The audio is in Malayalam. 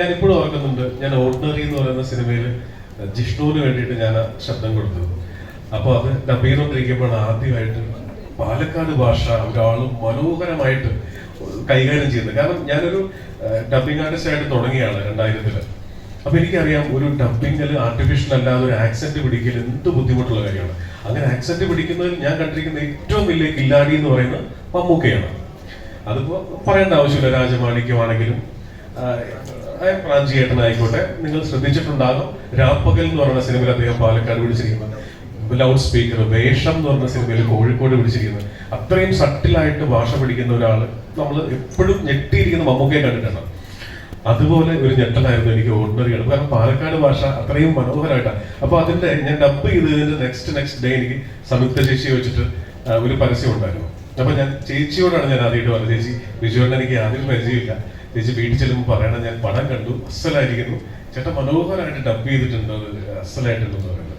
ഞാൻ ഇപ്പോഴും ഓർക്കുന്നുണ്ട് ഞാൻ ഓർഡിനറി എന്ന് പറയുന്ന സിനിമയിൽ ജിഷ്ണുവിന് വേണ്ടിയിട്ട് ഞാൻ ശബ്ദം കൊടുത്തു അപ്പോൾ അത് ഡബ് ചെയ്തുകൊണ്ടിരിക്കുമ്പോഴാണ് ആദ്യമായിട്ട് പാലക്കാട് ഭാഷ ഒരാളും മനോഹരമായിട്ട് കൈകാര്യം ചെയ്യുന്നത്. കാരണം ഞാനൊരു ഡബിങ് ആർട്ടിസ്റ്റ് ആയിട്ട് തുടങ്ങിയാണ് രണ്ടായിരത്തിൽ. അപ്പൊ എനിക്കറിയാം ഒരു ഡബിങ്ങിൽ ആർട്ടിഫിഷ്യൽ അല്ലാതെ ഒരു ആക്സെന്റ് പിടിക്കൽ എന്ത് ബുദ്ധിമുട്ടുള്ള കാര്യമാണ്. അങ്ങനെ ആക്സെന്റ് പിടിക്കുന്നതിൽ ഞാൻ കണ്ടിരിക്കുന്ന ഏറ്റവും വലിയ കില്ലാടി എന്ന് പറയുന്നത് മമ്മൂക്കയാണ്. അതിപ്പോ പറയേണ്ട ആവശ്യമില്ല രാജമാണിക്യമാണെങ്കിലും പ്രാഞ്ചിയേട്ടനായിക്കോട്ടെ നിങ്ങൾ ശ്രദ്ധിച്ചിട്ടുണ്ടാകും. രാപ്പകൽ എന്ന് പറയുന്ന സിനിമയിൽ അദ്ദേഹം പാലക്കാട് പിടിച്ചിരിക്കുന്നത് ലൗഡ് സ്പീക്കർ വേഷം എന്ന് പറഞ്ഞ സിനിമയിൽ കോഴിക്കോട് പിടിച്ചിരിക്കുന്നത് അത്രയും സട്ടിലായിട്ട് ഭാഷ പിടിക്കുന്ന ഒരാൾ നമ്മൾ എപ്പോഴും ഞെട്ടിയിരിക്കുന്ന മമ്മൂക്കയെ കണ്ടിട്ടാണ്. അതുപോലെ ഒരു ഞെട്ടലായിരുന്നു എനിക്ക് ഓർഡിനറി കാരണം പാലക്കാട് ഭാഷ അത്രയും മനോഹരമായിട്ടാണ് അപ്പൊ അതിന്റെ ഞാൻ ഡബ് ചെയ്തതിന്റെ നെക്സ്റ്റ് നെക്സ്റ്റ് ഡേ എനിക്ക് സംയുക്ത ചേച്ചിയെ വെച്ചിട്ട് ഒരു പരസ്യം ഉണ്ടായിരുന്നു. അപ്പൊ ഞാൻ ചേച്ചിയോടാണ് ഞാൻ ആദ്യമായിട്ട് പറഞ്ഞത് ചേച്ചി വിജുവേട്ടൻ എനിക്ക് ആദ്യം പരിചയമില്ല ചേച്ചി വീട്ടിൽ ചെല്ലുമ്പോൾ പറയണം ഞാൻ പടം കണ്ടു അസലായിരിക്കുന്നു. ചേട്ടൻ മനോഹരമായിട്ട് ഡബ് ചെയ്തിട്ടുണ്ട് അസലായിട്ടുണ്ടെന്ന് പറയും